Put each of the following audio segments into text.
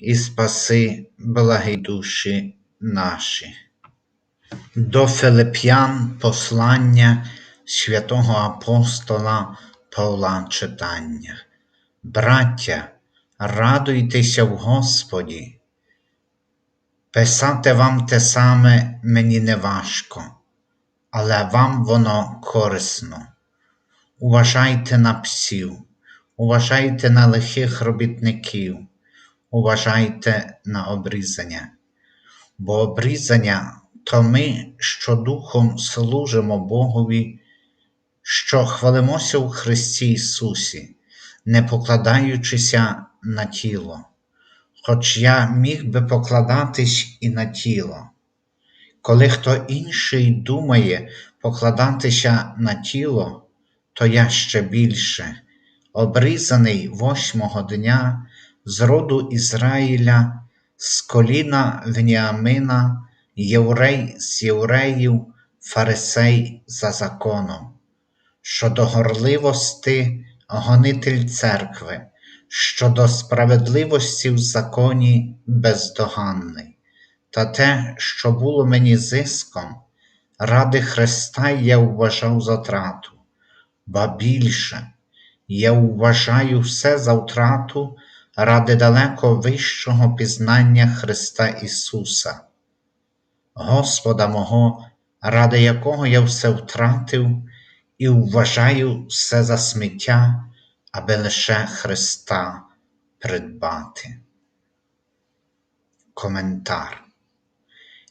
і спаси благі душі наші. До Филип'ян послання святого апостола Павла читання. Браття, радуйтеся в Господі. Писати вам те саме мені не важко, але вам воно корисно. Уважайте на псів, уважайте на лихих робітників, уважайте на обрізання. Бо обрізання то ми, що духом служимо Богові, що хвалимося у Христі Ісусі, не покладаючися на тіло, хоч я міг би покладатись і на тіло. Коли хто інший думає покладатися на тіло, то я ще більше, обрізаний восьмого дня з роду Ізраїля, з коліна Веніамина, єврей з євреїв, фарисей за законом, щодо горливости, гонитель церкви, щодо справедливості в законі бездоганний, та те, що було мені зиском, ради Христа я вважав за трату, ба більше, я вважаю все за втрату ради далеко вищого пізнання Христа Ісуса, Господа мого, ради якого я все втратив і вважаю все за сміття, аби лише Христа придбати. Коментар.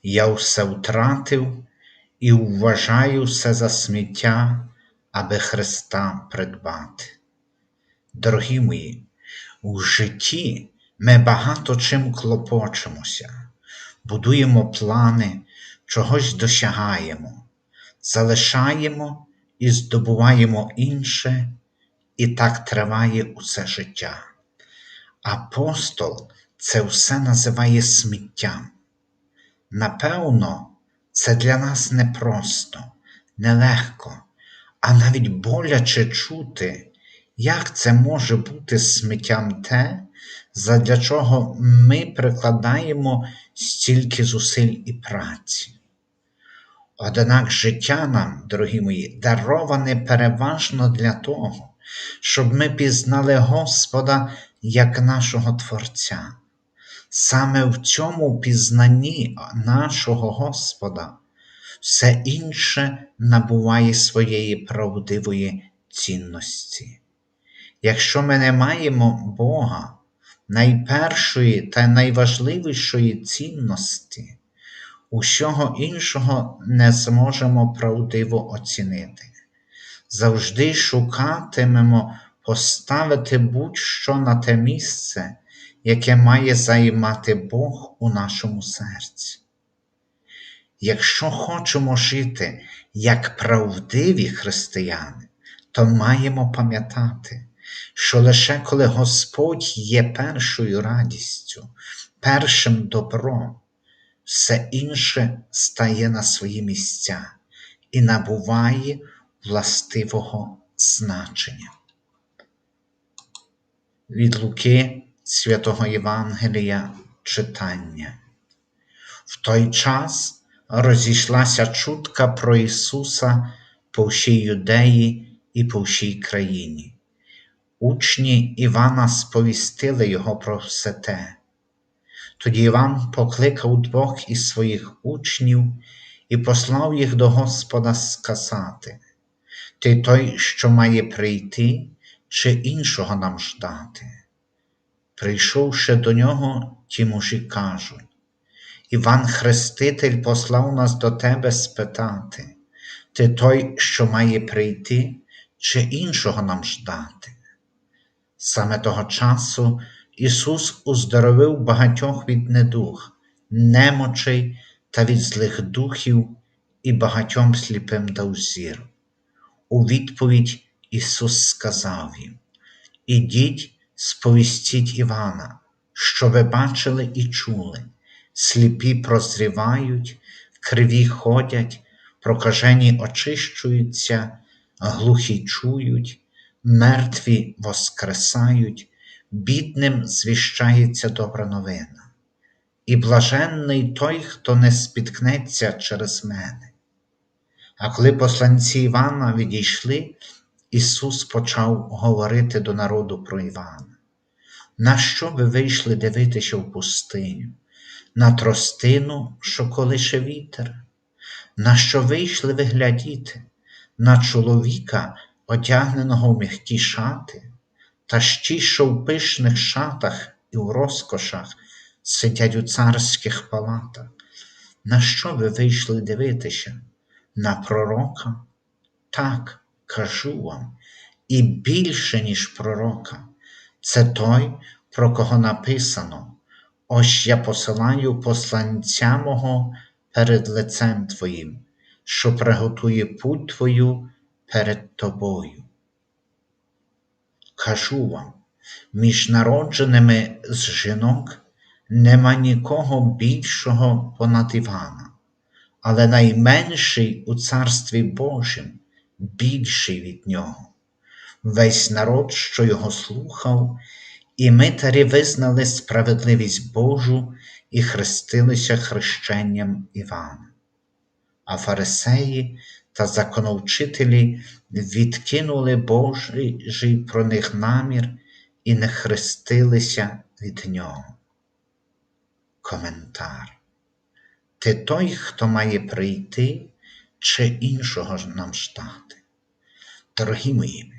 Я все втратив і вважаю все за сміття, аби Христа придбати. Дорогі мої, у житті ми багато чим клопочемося, будуємо плани, чогось досягаємо, залишаємо і здобуваємо інше, і так триває усе життя. Апостол це все називає сміттям. Напевно, це для нас непросто, нелегко, а навіть боляче чути, як це може бути сміттям те, задля чого ми прикладаємо стільки зусиль і праці. Однак життя нам, дорогі мої, дароване переважно для того, щоб ми пізнали Господа як нашого Творця. Саме в цьому пізнанні нашого Господа все інше набуває своєї правдивої цінності. Якщо ми не маємо Бога, найпершої та найважливішої цінності, усього іншого не зможемо правдиво оцінити. Завжди шукатимемо поставити будь-що на те місце, яке має займати Бог у нашому серці. Якщо хочемо жити як правдиві християни, то маємо пам'ятати, що лише коли Господь є першою радістю, першим добром, все інше стає на свої місця і набуває властивого значення. Від Луки Святого Євангелія читання. В той час розійшлася чутка про Ісуса по всій Юдеї і по всій країні. Учні Івана сповістили Його про все те. Тоді Іван покликав двох із своїх учнів і послав їх до Господа сказати: Ти той, що має прийти, чи іншого нам ждати? Прийшовши до нього, ті мужі кажуть: Іван Хреститель послав нас до тебе спитати, ти той, що має прийти, чи іншого нам ждати? Саме того часу Ісус уздоровив багатьох від недуг немочей та від злих духів, і багатьом сліпим дав зір. У відповідь Ісус сказав їм: Ідіть, сповістіть Івана, що ви бачили і чули, сліпі прозрівають, криві ходять, прокажені очищуються, глухі чують, мертві воскресають, бідним звіщається добра новина. І блаженний той, хто не спіткнеться через мене. А коли посланці Івана відійшли, Ісус почав говорити до народу про Івана. На що ви вийшли дивитися в пустиню? На тростину, що колише вітер? На що вийшли ви глядіти? На чоловіка, одягненого в м'які шати, та ті, що в пишних шатах і в розкошах сидять у царських палатах. На що ви вийшли дивитися? На пророка? Так, кажу вам, і більше, ніж пророка. Це той, про кого написано: Ось я посилаю посланця мого перед лицем Твоїм, що приготує путь Твою перед Тобою. Кажу вам, між народженими з жінок нема нікого більшого понад Івана, але найменший у Царстві Божім більший від нього. Весь народ, що його слухав, і митарі визнали справедливість Божу і хрестилися хрещенням Івана. А фарисеї та законовчителі відкинули Божий про них намір і не хрестилися від нього. Коментар. Ти той, хто має прийти, чи іншого нам ждати? Дорогі мої,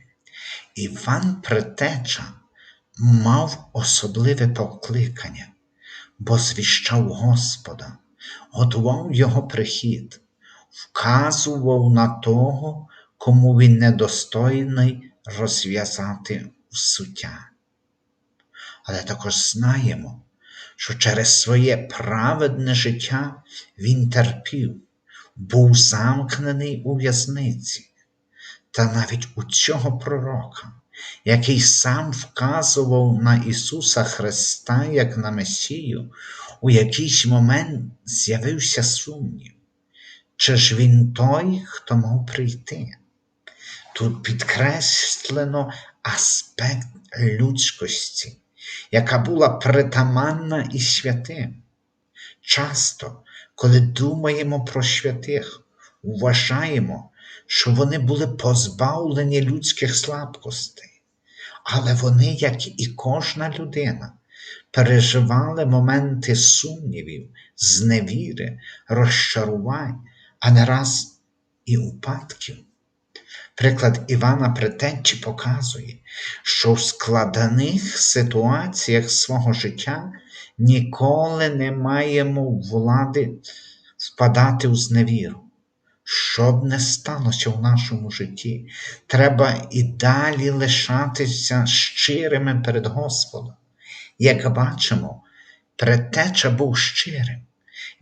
Іван Претеча мав особливе покликання, бо звіщав Господа, готував його прихід, вказував на того, кому він недостойний розв'язати суття. Але також знаємо, що через своє праведне життя він терпів, був замкнений у в'язниці, та навіть у цього пророка, який сам вказував на Ісуса Христа як на Месію, у якийсь момент з'явився сумнів, чи ж він той, хто мав прийти. Тут підкреслено аспект людськості, яка була притаманна і святим. Часто, коли думаємо про святих, вважаємо, що вони були позбавлені людських слабкостей, але вони, як і кожна людина, переживали моменти сумнівів, зневіри, розчарувань, а не раз і упадків. Приклад Івана Претенчі показує, що в складених ситуаціях свого життя ніколи не маємо влади впадати у зневіру. Що б не сталося в нашому житті, треба і далі лишатися щирими перед Господом. Як бачимо, Претеча був щирим.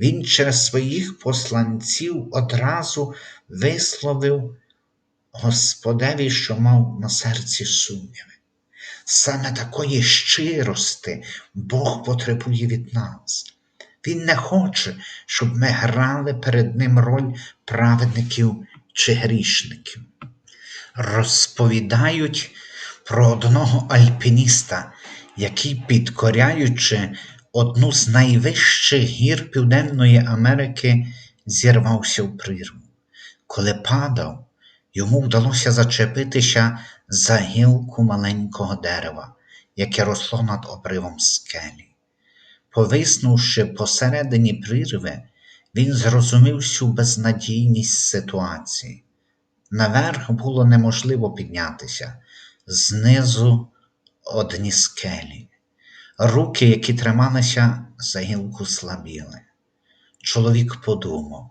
Він через своїх посланців одразу висловив Господеві, що мав на серці сумніви. Саме такої щирости Бог потребує від нас. Він не хоче, щоб ми грали перед Ним роль праведників чи грішників. Розповідають про одного альпініста, який, підкоряючи одну з найвищих гір Південної Америки, зірвався в прірву. Коли падав, йому вдалося зачепитися за гілку маленького дерева, яке росло над обривом скелі. Повиснувши посередині прірви, він зрозумів всю безнадійність ситуації. Наверх було неможливо піднятися, знизу одні скелі. Руки, які трималися за гілку, слабіли. Чоловік подумав,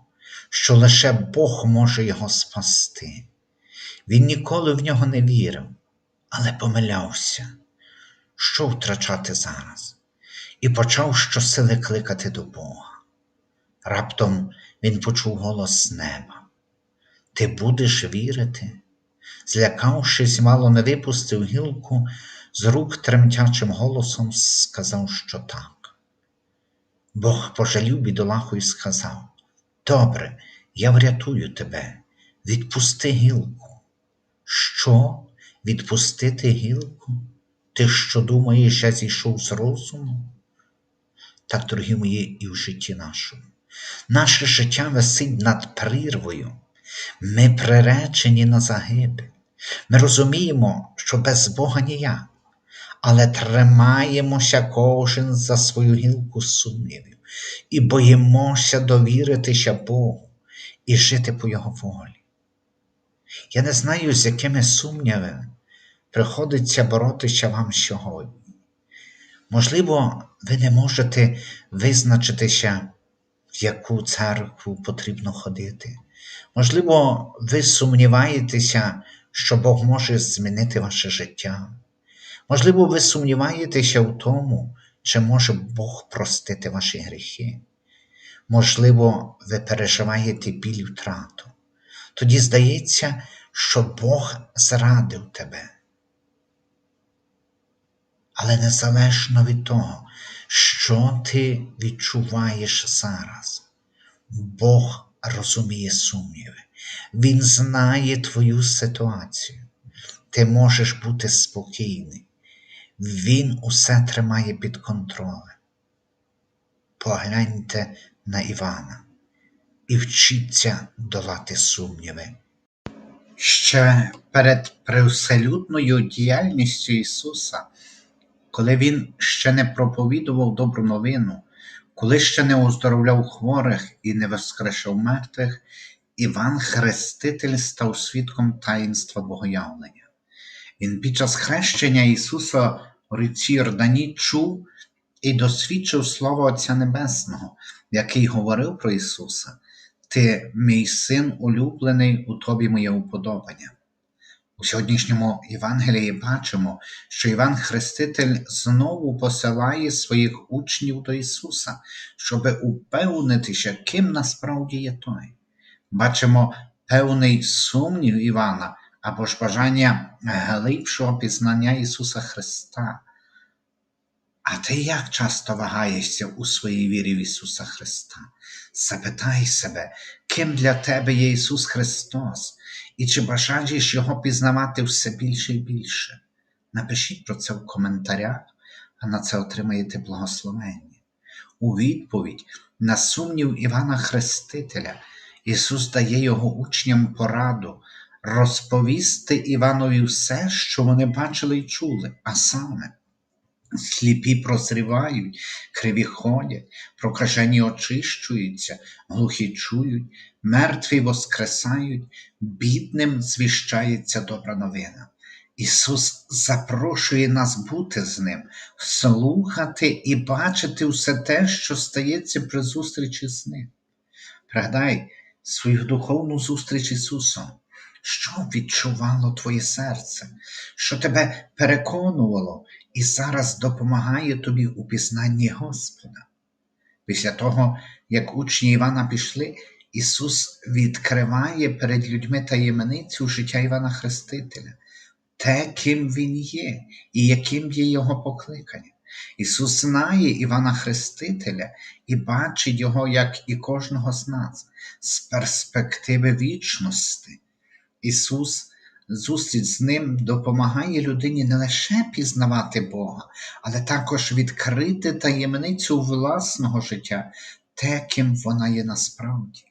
що лише Бог може його спасти. Він ніколи в нього не вірив, але помилявся, що втрачати зараз, і почав щосили кликати до Бога. Раптом він почув голос неба. Ти будеш вірити? Злякавшись, мало не випустив гілку, з рук тремтячим голосом сказав, що так. Бог пожалів бідолаху і сказав: Добре, я врятую тебе, відпусти гілку. Що? Відпустити гілку? Ти що думаєш, я зійшов з розуму? Так, дорогі мої, і в житті нашому. Наше життя висить над прірвою. Ми приречені на загибель. Ми розуміємо, що без Бога ніяк, але тримаємося кожен за свою гілку сумнівів і боїмося довіритися Богу і жити по Його волі. Я не знаю, з якими сумнівами приходиться боротися вам сьогодні. Можливо, ви не можете визначитися, в яку церкву потрібно ходити. Можливо, ви сумніваєтеся, що Бог може змінити ваше життя. Можливо, ви сумніваєтеся в тому, чи може Бог простити ваші гріхи. Можливо, ви переживаєте біль втрату. Тоді здається, що Бог зрадив тебе. Але незалежно від того, що ти відчуваєш зараз, Бог розуміє сумніви. Він знає твою ситуацію. Ти можеш бути спокійний. Він усе тримає під контролем. Погляньте на Івана і вчіться долати сумніви. Ще перед привселюдною діяльністю Ісуса, коли Він ще не проповідував добру новину, коли ще не оздоровляв хворих і не воскрешав мертвих, Іван Хреститель став свідком таїнства Богоявлення. Він під час хрещення Ісуса в ріці Йордані чув і досвідчив Слово Отця Небесного, який говорив про Ісуса. Ти, мій син улюблений, у тобі моє уподобання. У сьогоднішньому Євангелії бачимо, що Іван Хреститель знову посилає своїх учнів до Ісуса, щоб упевнитися, ким насправді є той. Бачимо певний сумнів Івана або ж бажання глибшого пізнання Ісуса Христа. А ти як часто вагаєшся у своїй вірі в Ісуса Христа? Запитай себе, ким для тебе є Ісус Христос, і чи бажаєш Його пізнавати все більше і більше? Напишіть про це в коментарях, а на це отримаєте благословення. У відповідь на сумнів Івана Хрестителя Ісус дає його учням пораду розповісти Іванові все, що вони бачили і чули, а саме. Сліпі прозрівають, криві ходять, прокажені очищуються, глухі чують, мертві воскресають, бідним звіщається добра новина. Ісус запрошує нас бути з Ним, слухати і бачити все те, що стається при зустрічі з Ним. Пригадай свою духовну зустріч Ісусом. Що відчувало твоє серце, що тебе переконувало і зараз допомагає тобі у пізнанні Господа. Після того, як учні Івана пішли, Ісус відкриває перед людьми таємницю життя Івана Хрестителя, те, ким Він є і яким є Його покликання. Ісус знає Івана Хрестителя і бачить Його, як і кожного з нас, з перспективи вічності. Ісус, зустріч з Ним допомагає людині не лише пізнавати Бога, але також відкрити таємницю власного життя, те, ким вона є насправді.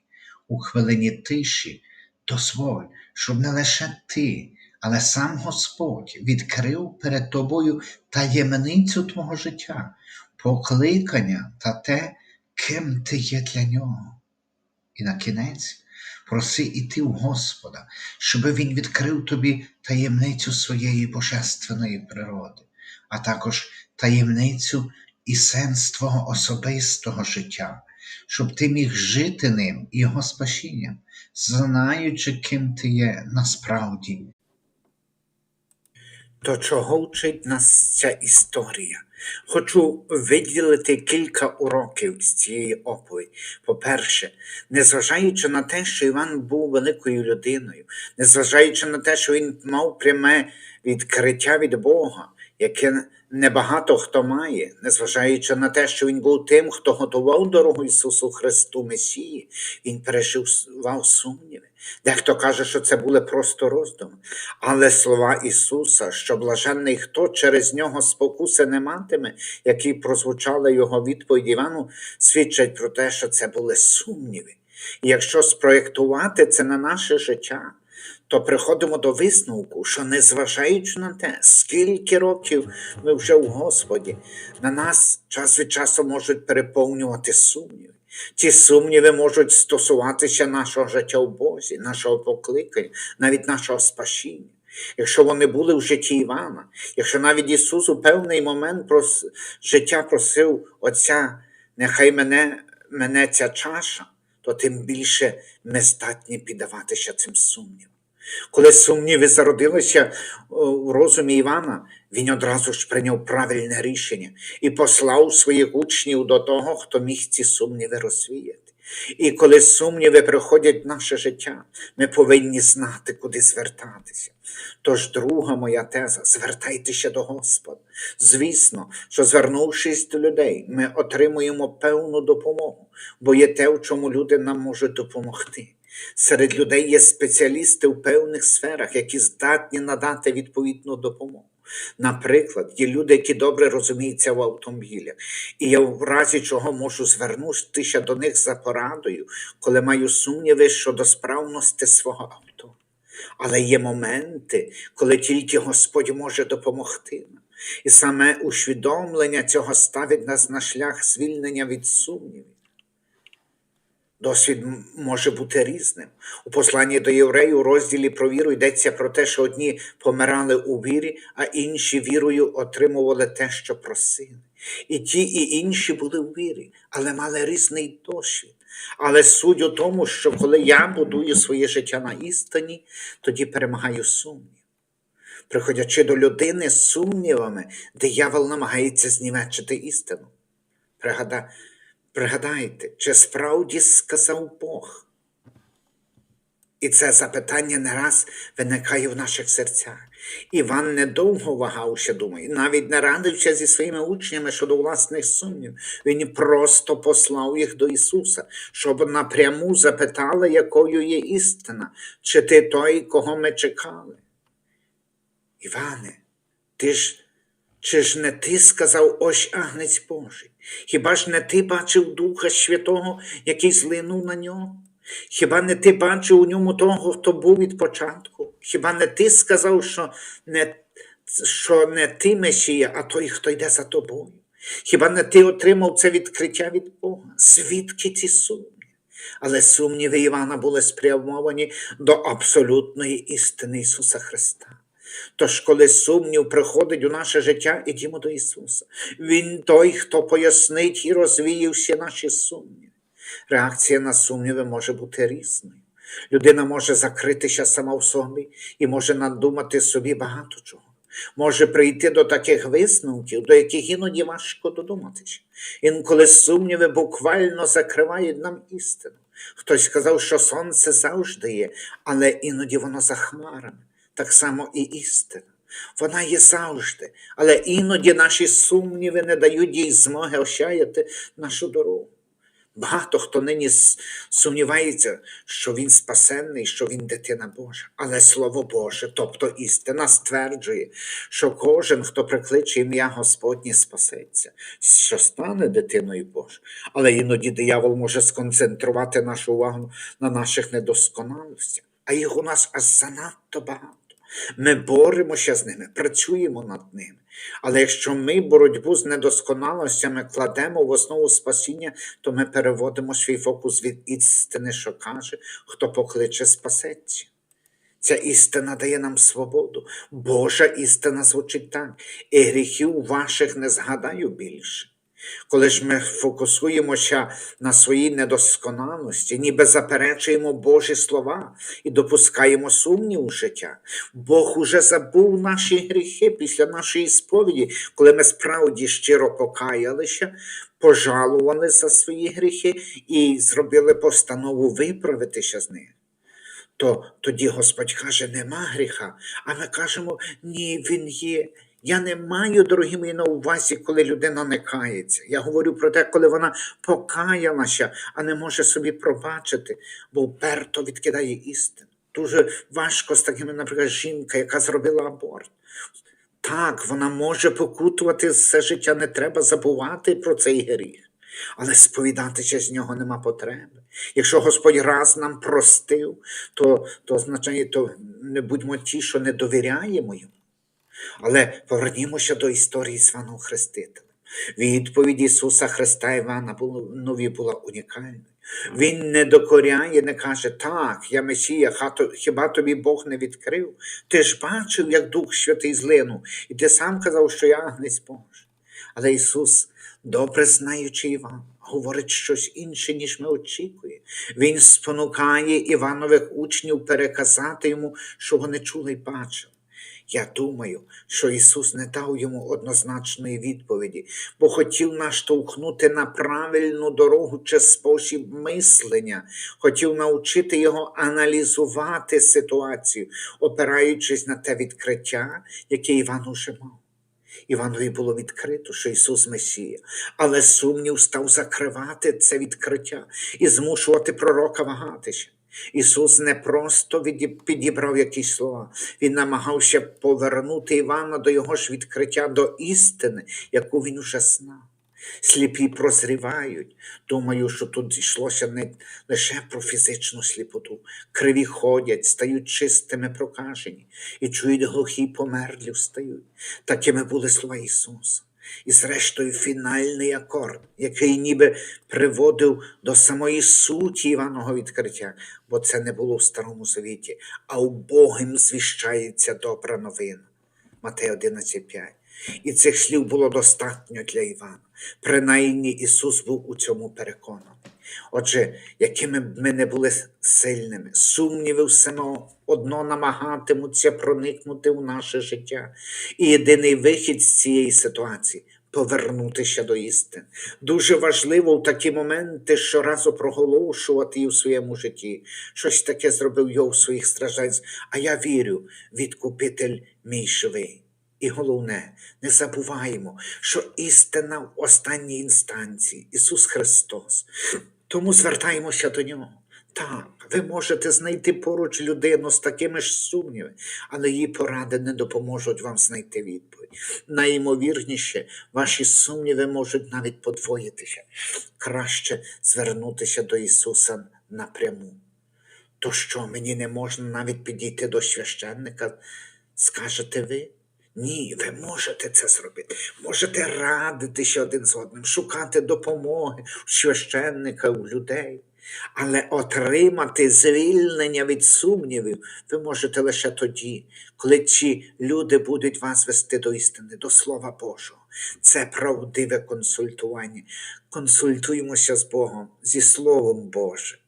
У хвилині тиші дозволь, щоб не лише ти, але сам Господь відкрив перед тобою таємницю твого життя, покликання та те, ким ти є для нього. І на кінець проси іти у Господа, щоб Він відкрив тобі таємницю своєї божественної природи, а також таємницю і сенс твого особистого життя, щоб ти міг жити ним і його спасінням, знаючи, ким ти є насправді. То чого вчить нас ця історія? Хочу виділити кілька уроків з цієї оповіді. По-перше, незважаючи на те, що Іван був великою людиною, незважаючи на те, що він мав пряме відкриття від Бога, яке небагато хто має, незважаючи на те, що він був тим, хто готував дорогу Ісусу Христу Месії, він переживав сумніви. Дехто каже, що це були просто роздуми. Але слова Ісуса, що блаженний хто через нього спокуси не матиме, які прозвучали його відповідь Івану, свідчать про те, що це були сумніви. І якщо спроєктувати це на наше життя, то приходимо до висновку, що незважаючи на те, скільки років ми вже в Господі, на нас час від часу можуть переповнювати сумніви. Ці сумніви можуть стосуватися нашого життя в Бозі, нашого покликання, навіть нашого спасіння. Якщо вони були в житті Івана, якщо навіть Ісус у певний момент прос... життя просив Отця, нехай мене, мене ця чаша, то тим більше ми здатні піддаватися цим сумнівам. Коли сумніви зародилися у розумі Івана, він одразу ж прийняв правильне рішення і послав своїх учнів до того, хто міг ці сумніви розвіяти. І коли сумніви приходять в наше життя, ми повинні знати, куди звертатися. Тож, друга моя теза, звертайтеся до Господа. Звісно, що звернувшись до людей, ми отримуємо певну допомогу, бо є те, в чому люди нам можуть допомогти. Серед людей є спеціалісти у певних сферах, які здатні надати відповідну допомогу. Наприклад, є люди, які добре розуміються в автомобілях, і я в разі чого можу звернутися до них за порадою, коли маю сумніви щодо справності свого авто. Але є моменти, коли тільки Господь може допомогти нам. І саме усвідомлення цього ставить нас на шлях звільнення від сумнівів. Досвід може бути різним. У посланні до євреїв у розділі про віру йдеться про те, що одні помирали у вірі, а інші вірою отримували те, що просили. І ті, і інші були у вірі, але мали різний досвід. Але суть у тому, що коли я будую своє життя на істині, тоді перемагаю сумнів. Приходячи до людини з сумнівами, диявол намагається знівечити істину. Пригада... Пригадайте, чи справді сказав Бог? І це запитання не раз виникає в наших серцях. Іван недовго вагався, думаю, навіть не радився зі своїми учнями щодо власних сумнів. Він просто послав їх до Ісуса, щоб напряму запитали, якою є істина, чи ти той, кого ми чекали. Іване, ти ж чи ж не ти сказав ось агнець Божий? Хіба ж не ти бачив Духа Святого, який злинув на нього? Хіба не ти бачив у ньому того, хто був від початку? Хіба не ти сказав, що не, що не ти Месія, а той, хто йде за тобою? Хіба не ти отримав це відкриття від Бога? Звідки ці сумніви? Але сумніви Івана були спрямовані до абсолютної істини Ісуса Христа. Тож, коли сумнів приходить у наше життя, ідімо до Ісуса. Він той, хто пояснить і розвіє всі наші сумніви. Реакція на сумніви може бути різною. Людина може закритися сама в собі і може надумати собі багато чого. Може прийти до таких висновків, до яких іноді важко додуматися. Інколи сумніви буквально закривають нам істину. Хтось сказав, що сонце завжди є, але іноді воно за хмарами так само і істина. Вона є завжди, але іноді наші сумніви не дають їй змоги ощаяти нашу дорогу. Багато хто нині сумнівається, що він спасенний, що він дитина Божа. Але Слово Боже, тобто істина, стверджує, що кожен, хто прикличе ім'я Господнє, спасеться, що стане дитиною Божою. Але іноді диявол може сконцентрувати нашу увагу на наших недосконалостях, а їх у нас аж занадто багато. Ми боремося з ними, працюємо над ними. Але якщо ми боротьбу з недосконалостями кладемо в основу спасіння, то ми переводимо свій фокус від істини, що каже, хто покличе спасеться. Ця істина дає нам свободу. Божа істина звучить так, і гріхів ваших не згадаю більше. Коли ж ми фокусуємося на своїй недосконалості, ніби заперечуємо Божі слова і допускаємо сумнів у життя, Бог уже забув наші гріхи після нашої сповіді, коли ми справді щиро покаялися, пожалували за свої гріхи і зробили постанову виправитися з них. То тоді Господь каже, нема гріха, а ми кажемо, ні, він є. Я не маю, дорогі мої, на увазі, коли людина не кається. Я говорю про те, коли вона покаялася, а не може собі пробачити, бо вперто відкидає істину. Дуже важко з такими, наприклад, жінка, яка зробила аборт. Так, вона може покутувати все життя, не треба забувати про цей гріх. Але сповідатися з нього нема потреби. Якщо Господь раз нам простив, то, то означає, то не будьмо ті, що не довіряємо йому. Але повернімося до історії з Іваном Хрестителем. Відповідь Ісуса Христа Івана нові була унікальною. Він не докоряє, не каже, так, я Месія, хіба тобі Бог не відкрив? Ти ж бачив, як Дух Святий злинув, і ти сам казав, що я агнець Божий. Але Ісус, добре знаючи Івана, говорить щось інше, ніж ми очікуємо. Він спонукає Іванових учнів переказати йому, що вони чули й бачили. Я думаю, що Ісус не дав йому однозначної відповіді, бо хотів наштовхнути на правильну дорогу чи спосіб мислення, хотів навчити його аналізувати ситуацію, опираючись на те відкриття, яке Іван уже мав. Іванові було відкрито, що Ісус Месія, але сумнів став закривати це відкриття і змушувати пророка вагатися. Ісус не просто підібрав якісь слова, Він намагався повернути Івана до його ж відкриття, до істини, яку він уже знав. Сліпі прозрівають. Думаю, що тут йшлося не лише про фізичну сліпоту. Криві ходять, стають чистими прокажені, і чують глухі померлі встають. Такими були слова Ісуса. І зрештою фінальний акорд, який ніби приводив до самої суті Іваного відкриття, бо це не було в Старому Завіті, а у Богом звіщається добра новина. Матей 11.5. І цих слів було достатньо для Івана. Принаймні Ісус був у цьому переконаний. Отже, якими б ми не були сильними, сумніви все одно намагатимуться проникнути в наше життя. І єдиний вихід з цієї ситуації повернутися до істини. Дуже важливо в такі моменти щоразу проголошувати її в своєму житті. Щось таке зробив його в своїх страждань. А я вірю, відкупитель мій живий. І головне, не забуваємо, що істина в останній інстанції Ісус Христос. Тому звертаємося до Нього. Так, ви можете знайти поруч людину з такими ж сумнівами, але її поради не допоможуть вам знайти відповідь. Найімовірніше, ваші сумніви можуть навіть подвоїтися. Краще звернутися до Ісуса напряму. То що, мені не можна навіть підійти до священника, скажете ви? Ні, ви можете це зробити. Можете радитися один з одним, шукати допомоги у священника, у людей. Але отримати звільнення від сумнівів ви можете лише тоді, коли ці люди будуть вас вести до істини, до Слова Божого. Це правдиве консультування. Консультуємося з Богом, зі Словом Божим.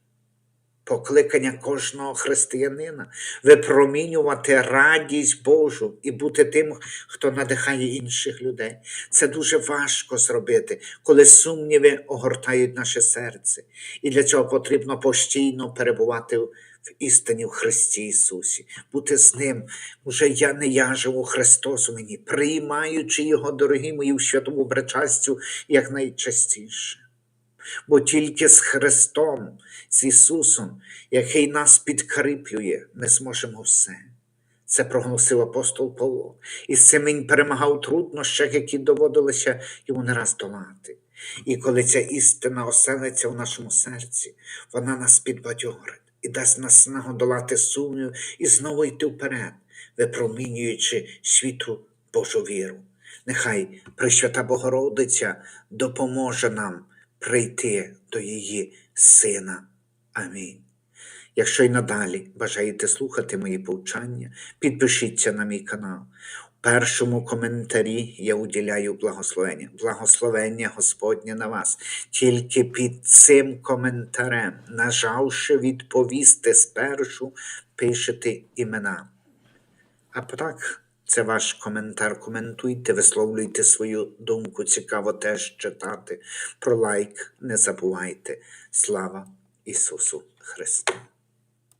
Покликання кожного християнина випромінювати радість Божу і бути тим, хто надихає інших людей. Це дуже важко зробити, коли сумніви огортають наше серце. І для цього потрібно постійно перебувати в істині в Христі Ісусі, бути з Ним. Уже я не я живу Христос у мені, приймаючи Його, дорогі мої, в святому причастю якнайчастіше. Бо тільки з Христом, з Ісусом, який нас підкріплює, ми зможемо все. Це проголосив апостол Павло. І цим він перемагав труднощах, які доводилося йому не раз долати. І коли ця істина оселиться в нашому серці, вона нас підбадьорить і дасть нас снагодолати сумнів і знову йти вперед, випромінюючи світу Божу віру. Нехай Пресвята Богородиця допоможе нам прийти до її Сина. Амінь. Якщо й надалі бажаєте слухати мої повчання, підпишіться на мій канал. У першому коментарі я уділяю благословення. Благословення Господнє на вас. Тільки під цим коментарем, нажавши відповісти спершу, пишете імена. А так, це ваш коментар. Коментуйте, висловлюйте свою думку. Цікаво теж читати. Про лайк не забувайте. Слава Ісусу Христу!